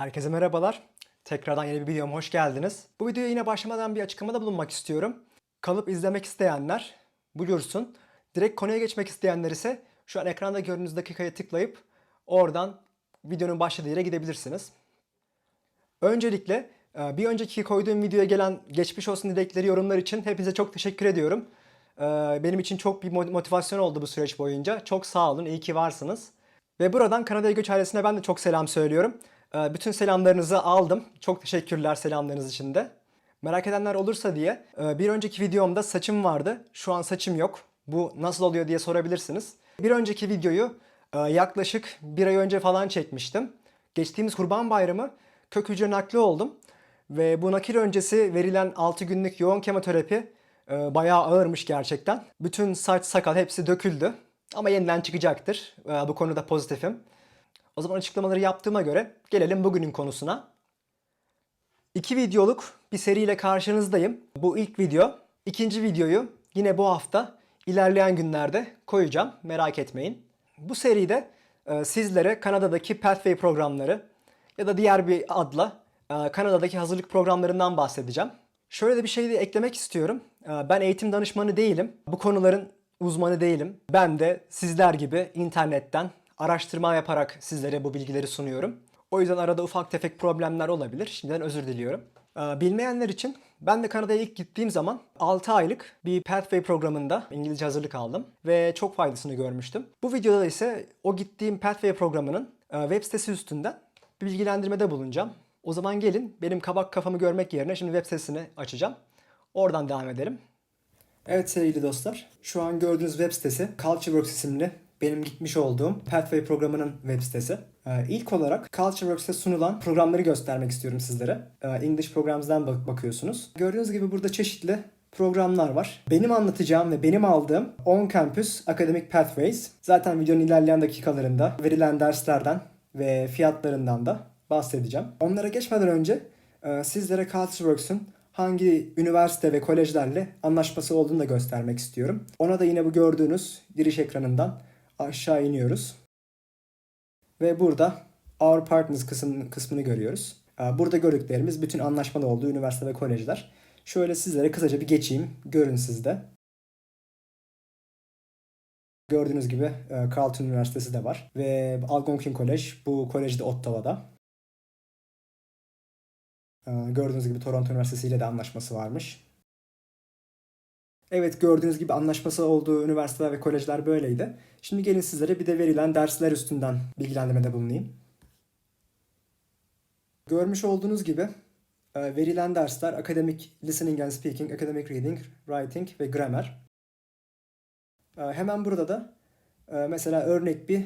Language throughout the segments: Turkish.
Herkese merhabalar. Tekrardan yeni bir videoma hoş geldiniz. Bu videoya yine başlamadan bir açıklamada bulunmak istiyorum. Kalıp izlemek isteyenler buyursun. Direkt konuya geçmek isteyenler ise şu an ekranda gördüğünüz dakikaya tıklayıp oradan videonun başladığı yere gidebilirsiniz. Öncelikle e, bir önceki koyduğum videoya gelen geçmiş olsun dilekleri yorumlar için hepinize çok teşekkür ediyorum. E, Benim için çok bir mo- motivasyon oldu bu süreç boyunca. Çok sağ olun, iyi ki varsınız. Ve buradan Kanada'ya göç ailesine ben de çok selam söylüyorum. E, Bütün selamlarınızı aldım. Çok teşekkürler selamlarınız için de. Merak edenler olursa diye e, bir önceki videomda saçım vardı. Şu an saçım yok. Bu nasıl oluyor diye sorabilirsiniz. Bir önceki videoyu e, yaklaşık bir ay önce falan çekmiştim. Geçtiğimiz Kurban Bayramı kök hücre nakli oldum. Ve bu nakil öncesi verilen 6 günlük yoğun kemoterapi e, bayağı ağırmış gerçekten. Bütün saç sakal hepsi döküldü. Ama yeniden çıkacaktır. Bu konuda pozitifim. O zaman açıklamaları yaptığıma göre gelelim bugünün konusuna. İki videoluk bir seriyle karşınızdayım. Bu ilk video. İkinci videoyu yine bu hafta ilerleyen günlerde koyacağım. Merak etmeyin. Bu seride e, sizlere Kanada'daki Pathway programları ya da diğer bir adla e, Kanada'daki hazırlık programlarından bahsedeceğim. Şöyle de bir şey de eklemek istiyorum. E, Ben eğitim danışmanı değilim. Bu konuların uzmanı değilim. Ben de sizler gibi internetten araştırma yaparak sizlere bu bilgileri sunuyorum. O yüzden arada ufak tefek problemler olabilir. Şimdiden özür diliyorum. Ee, Bilmeyenler için ben de Kanada'ya ilk gittiğim zaman 6 aylık bir Pathway programında İngilizce hazırlık aldım ve çok faydasını görmüştüm. Bu videoda ise o gittiğim Pathway programının e, web sitesi üstünden bir bilgilendirmede bulunacağım. O zaman gelin benim kabak kafamı görmek yerine şimdi web sitesini açacağım. Oradan devam edelim. Evet sevgili dostlar, şu an gördüğünüz web sitesi CultureWorks isimli benim gitmiş olduğum Pathway programının web sitesi. Ee, ilk olarak CultureWorks'te sunulan programları göstermek istiyorum sizlere. Ee, English Programs'dan bak- bakıyorsunuz. Gördüğünüz gibi burada çeşitli programlar var. Benim anlatacağım ve benim aldığım on-campus Academic Pathways. Zaten videonun ilerleyen dakikalarında verilen derslerden ve fiyatlarından da bahsedeceğim. Onlara geçmeden önce e, sizlere CultureWorks'un hangi üniversite ve kolejlerle anlaşması olduğunu da göstermek istiyorum. Ona da yine bu gördüğünüz giriş ekranından aşağı iniyoruz. Ve burada Our Partners kısmını, kısmını görüyoruz. Ee, Burada gördüklerimiz bütün anlaşmalı olduğu üniversite ve kolejler. Şöyle sizlere kısaca bir geçeyim. Görün siz de. Gördüğünüz gibi e, Carleton Üniversitesi de var. Ve Algonquin College. Bu kolej de Ottawa'da. Ee, Gördüğünüz gibi Toronto Üniversitesi ile de anlaşması varmış. Evet gördüğünüz gibi anlaşması olduğu üniversiteler ve kolejler böyleydi. Şimdi gelin sizlere bir de verilen dersler üstünden bilgilendirmede bulunayım. Görmüş olduğunuz gibi e, verilen dersler Academic Listening and Speaking, Academic Reading, Writing ve Grammar. E, Hemen burada da e, mesela örnek bir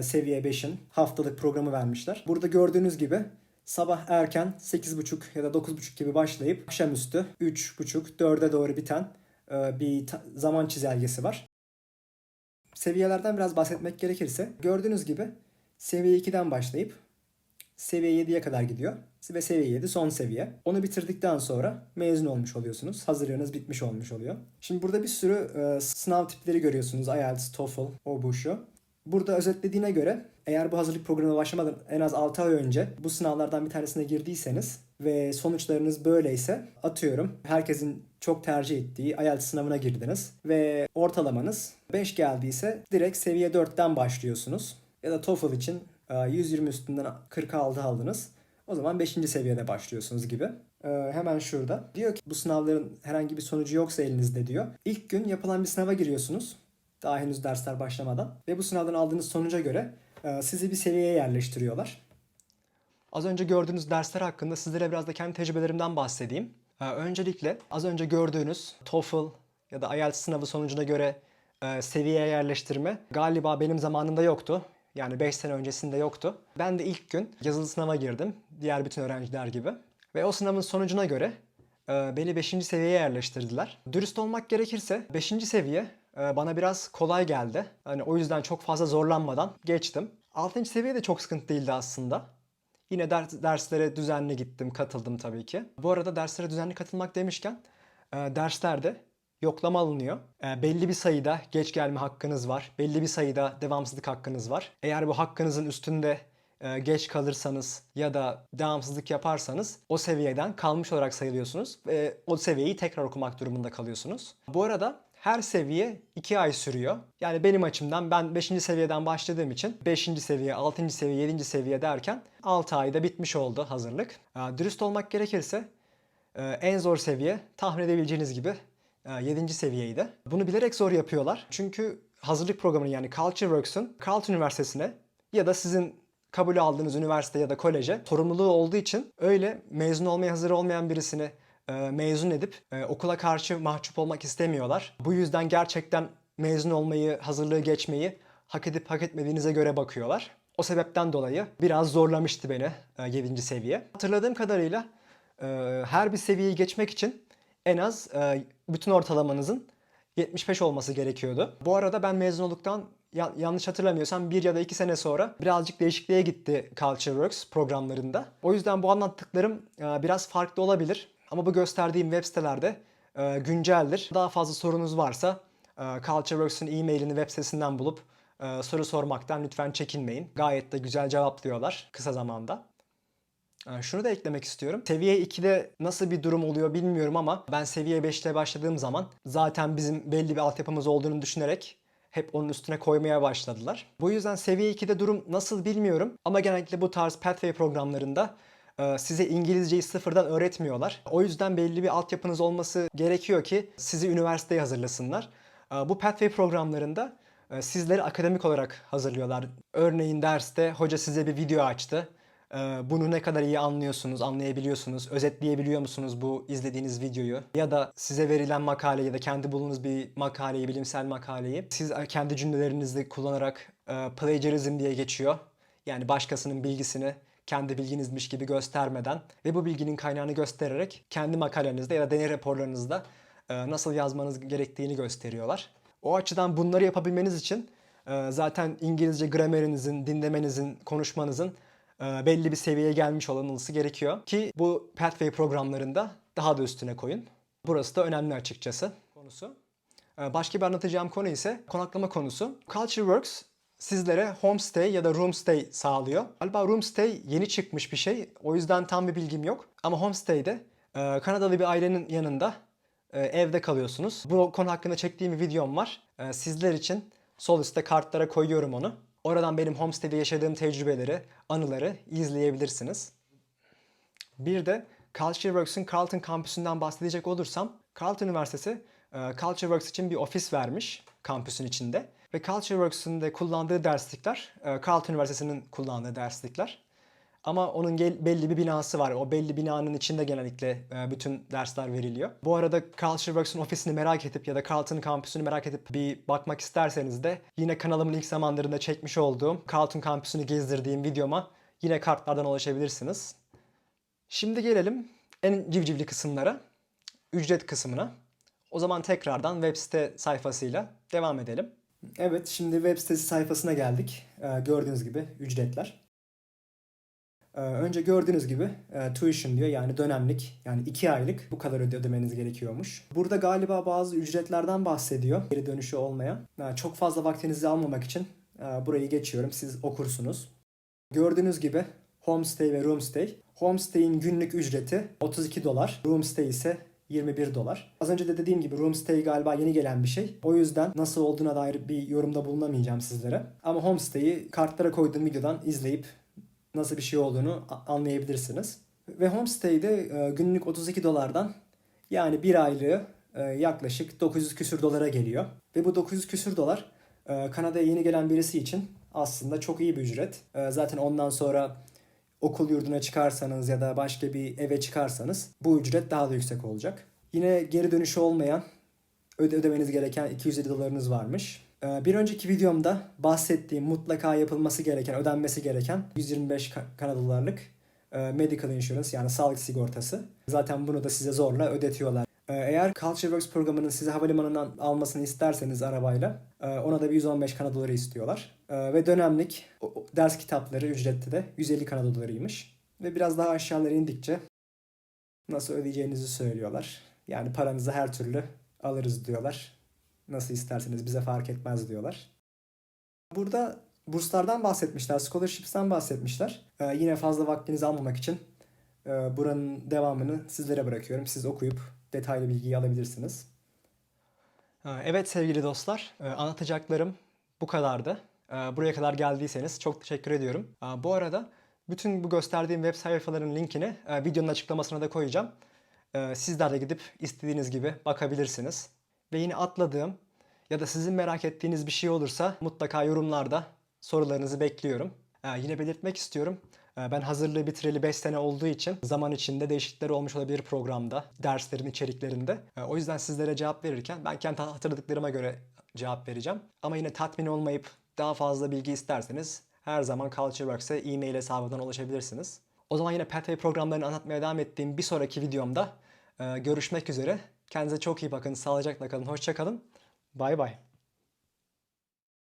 seviye 5'in haftalık programı vermişler. Burada gördüğünüz gibi sabah erken 8.30 ya da 9.30 gibi başlayıp akşamüstü 3.30 4'e doğru biten bir ta- zaman çizelgesi var. Seviyelerden biraz bahsetmek gerekirse gördüğünüz gibi seviye 2'den başlayıp seviye 7'ye kadar gidiyor. Ve seviye 7 son seviye. Onu bitirdikten sonra mezun olmuş oluyorsunuz. Hazırlığınız bitmiş olmuş oluyor. Şimdi burada bir sürü e, sınav tipleri görüyorsunuz. IELTS, TOEFL, o bu şu. Burada özetlediğine göre eğer bu hazırlık programına başlamadan en az 6 ay önce bu sınavlardan bir tanesine girdiyseniz ve sonuçlarınız böyleyse atıyorum herkesin çok tercih ettiği IELTS sınavına girdiniz ve ortalamanız 5 geldiyse direkt seviye 4'ten başlıyorsunuz. Ya da TOEFL için e, 120 üstünden 46 aldınız. O zaman 5. seviyede başlıyorsunuz gibi. E, Hemen şurada. Diyor ki bu sınavların herhangi bir sonucu yoksa elinizde diyor. İlk gün yapılan bir sınava giriyorsunuz. Daha henüz dersler başlamadan. Ve bu sınavdan aldığınız sonuca göre e, sizi bir seviyeye yerleştiriyorlar. Az önce gördüğünüz dersler hakkında sizlere biraz da kendi tecrübelerimden bahsedeyim. Ee, Öncelikle az önce gördüğünüz TOEFL ya da IELTS sınavı sonucuna göre e, seviyeye yerleştirme galiba benim zamanımda yoktu. Yani 5 sene öncesinde yoktu. Ben de ilk gün yazılı sınava girdim. Diğer bütün öğrenciler gibi. Ve o sınavın sonucuna göre e, beni 5. seviyeye yerleştirdiler. Dürüst olmak gerekirse 5. seviye bana biraz kolay geldi. Hani o yüzden çok fazla zorlanmadan geçtim. 6. seviye de çok sıkıntı değildi aslında. Yine ders, derslere düzenli gittim, katıldım tabii ki. Bu arada derslere düzenli katılmak demişken e, derslerde yoklama alınıyor. E, belli bir sayıda geç gelme hakkınız var. Belli bir sayıda devamsızlık hakkınız var. Eğer bu hakkınızın üstünde geç kalırsanız ya da devamsızlık yaparsanız o seviyeden kalmış olarak sayılıyorsunuz ve o seviyeyi tekrar okumak durumunda kalıyorsunuz. Bu arada her seviye 2 ay sürüyor. Yani benim açımdan ben 5. seviyeden başladığım için 5. seviye, 6. seviye, 7. seviye derken 6 ayda bitmiş oldu hazırlık. Ee, Dürüst olmak gerekirse e, en zor seviye tahmin edebileceğiniz gibi 7. seviyeydi. Bunu bilerek zor yapıyorlar. Çünkü hazırlık programını yani CultureWorks'un Carleton Üniversitesi'ne ya da sizin kabul aldığınız üniversite ya da koleje sorumluluğu olduğu için öyle mezun olmaya hazır olmayan birisini e, mezun edip e, okula karşı mahcup olmak istemiyorlar. Bu yüzden gerçekten mezun olmayı, hazırlığı geçmeyi hak edip hak etmediğinize göre bakıyorlar. O sebepten dolayı biraz zorlamıştı beni 7. seviye. Hatırladığım kadarıyla e, her bir seviyeyi geçmek için en az e, bütün ortalamanızın 75 olması gerekiyordu. Bu arada ben mezun olduktan ya- yanlış hatırlamıyorsam bir ya da iki sene sonra birazcık değişikliğe gitti CultureWorks programlarında. O yüzden bu anlattıklarım e, biraz farklı olabilir. Ama bu gösterdiğim web sitelerde e, günceldir. Daha fazla sorunuz varsa e, CultureWorks'un e-mailini web sitesinden bulup soru sormaktan lütfen çekinmeyin. Gayet de güzel cevaplıyorlar kısa zamanda. Ee, Şunu da eklemek istiyorum. Seviye 2'de nasıl bir durum oluyor bilmiyorum ama ben seviye 5'te başladığım zaman zaten bizim belli bir altyapımız olduğunu düşünerek hep onun üstüne koymaya başladılar. Bu yüzden seviye 2'de durum nasıl bilmiyorum ama genellikle bu tarz Pathway programlarında e, size İngilizceyi sıfırdan öğretmiyorlar. O yüzden belli bir altyapınız olması gerekiyor ki sizi üniversiteye hazırlasınlar. E, Bu Pathway programlarında e, sizleri akademik olarak hazırlıyorlar. Örneğin derste hoca size bir video açtı. Ee, Bunu ne kadar iyi anlıyorsunuz, anlayabiliyorsunuz, özetleyebiliyor musunuz bu izlediğiniz videoyu? Ya da size verilen makale ya da kendi bulduğunuz bir makaleyi, bilimsel makaleyi siz kendi cümlelerinizde kullanarak e, plagiarism diye geçiyor. Yani başkasının bilgisini kendi bilginizmiş gibi göstermeden ve bu bilginin kaynağını göstererek kendi makalenizde ya da deney raporlarınızda e, nasıl yazmanız gerektiğini gösteriyorlar. O açıdan bunları yapabilmeniz için e, zaten İngilizce gramerinizin, dinlemenizin, konuşmanızın e, belli bir seviyeye gelmiş olması gerekiyor ki bu Pathway programlarında daha da üstüne koyun. Burası da önemli açıkçası konusu. E, Başka bir anlatacağım konu ise konaklama konusu. CultureWorks sizlere homestay ya da roomstay sağlıyor. Galiba roomstay yeni çıkmış bir şey. O yüzden tam bir bilgim yok. Ama homestay'de e, Kanadalı bir ailenin yanında e, evde kalıyorsunuz. Bu konu hakkında çektiğim bir videom var. E, sizler için sol üstte kartlara koyuyorum onu. Oradan benim homestay'de yaşadığım tecrübeleri, anıları izleyebilirsiniz. Bir de CultureWorks'un Carleton kampüsünden bahsedecek olursam, Carleton Üniversitesi e, CultureWorks için bir ofis vermiş kampüsün içinde. Ve CultureWorks'un de kullandığı derslikler, e, Carleton Üniversitesi'nin kullandığı derslikler. Ama onun gel- belli bir binası var. O belli binanın içinde genellikle e, bütün dersler veriliyor. Bu arada CultureWorks'un ofisini merak edip ya da Carleton kampüsünü merak edip bir bakmak isterseniz de yine kanalımın ilk zamanlarında çekmiş olduğum Carleton kampüsünü gezdirdiğim videoma yine kartlardan ulaşabilirsiniz. Şimdi gelelim en civcivli kısımlara, ücret kısmına. O zaman tekrardan web site sayfasıyla devam edelim. Evet, şimdi web sitesi sayfasına geldik. Ee, gördüğünüz gibi ücretler. Ee, önce gördüğünüz gibi e, tuition diyor yani dönemlik yani 2 aylık bu kadar öde- ödemeniz gerekiyormuş. Burada galiba bazı ücretlerden bahsediyor geri dönüşü olmayan. Yani çok fazla vaktinizi almamak için e, burayı geçiyorum siz okursunuz. Gördüğünüz gibi homestay ve roomstay. Homestay'in günlük ücreti 32 dolar. Roomstay ise 21 dolar. Az önce de dediğim gibi roomstay galiba yeni gelen bir şey. O yüzden nasıl olduğuna dair bir yorumda bulunamayacağım sizlere. Ama homestay'i kartlara koyduğum videodan izleyip nasıl bir şey olduğunu anlayabilirsiniz. Ve homestay'de e, günlük 32 dolardan yani bir aylığı e, yaklaşık 900 küsür dolara geliyor. Ve bu 900 küsür dolar e, Kanada'ya yeni gelen birisi için aslında çok iyi bir ücret. Zaten ondan sonra okul yurduna çıkarsanız ya da başka bir eve çıkarsanız bu ücret daha da yüksek olacak. Yine geri dönüşü olmayan öde ödemeniz gereken 250 dolarınız varmış. Ee, Bir önceki videomda bahsettiğim mutlaka yapılması gereken, ödenmesi gereken 125 ka- Kanada e, medical insurance yani sağlık sigortası. Zaten bunu da size zorla ödetiyorlar. Ee, Eğer CultureWorks programının size havalimanından almasını isterseniz arabayla e, ona da bir 115 Kanada doları istiyorlar. Ee, Ve dönemlik ders kitapları ücretli de 150 Kanada dolarıymış. Ve biraz daha aşağılara indikçe nasıl ödeyeceğinizi söylüyorlar. Yani paranızı her türlü alırız diyorlar. Nasıl isterseniz bize fark etmez diyorlar. Burada burslardan bahsetmişler, scholarships'ten bahsetmişler. Ee, yine fazla vaktinizi almamak için e, buranın devamını sizlere bırakıyorum. Siz okuyup detaylı bilgiyi alabilirsiniz. Evet sevgili dostlar, e, anlatacaklarım bu kadardı. Ee, Buraya kadar geldiyseniz çok teşekkür ediyorum. Aa, Bu arada bütün bu gösterdiğim web sayfalarının linkini e, videonun açıklamasına da koyacağım. Sizler de gidip istediğiniz gibi bakabilirsiniz. Ve yine atladığım ya da sizin merak ettiğiniz bir şey olursa mutlaka yorumlarda sorularınızı bekliyorum. Ee, Yine belirtmek istiyorum. Ee, Ben hazırlığı bitireli 5 sene olduğu için zaman içinde değişiklikler olmuş olabilir programda, derslerin içeriklerinde. Ee, O yüzden sizlere cevap verirken ben kendi hatırladıklarıma göre cevap vereceğim. Ama yine tatmin olmayıp daha fazla bilgi isterseniz her zaman CultureWorks'e e-mail hesabından ulaşabilirsiniz. O zaman yine Pathway programlarını anlatmaya devam ettiğim bir sonraki videomda e, görüşmek üzere. Kendinize çok iyi bakın, sağlıcakla kalın, hoşça kalın. Bay bay.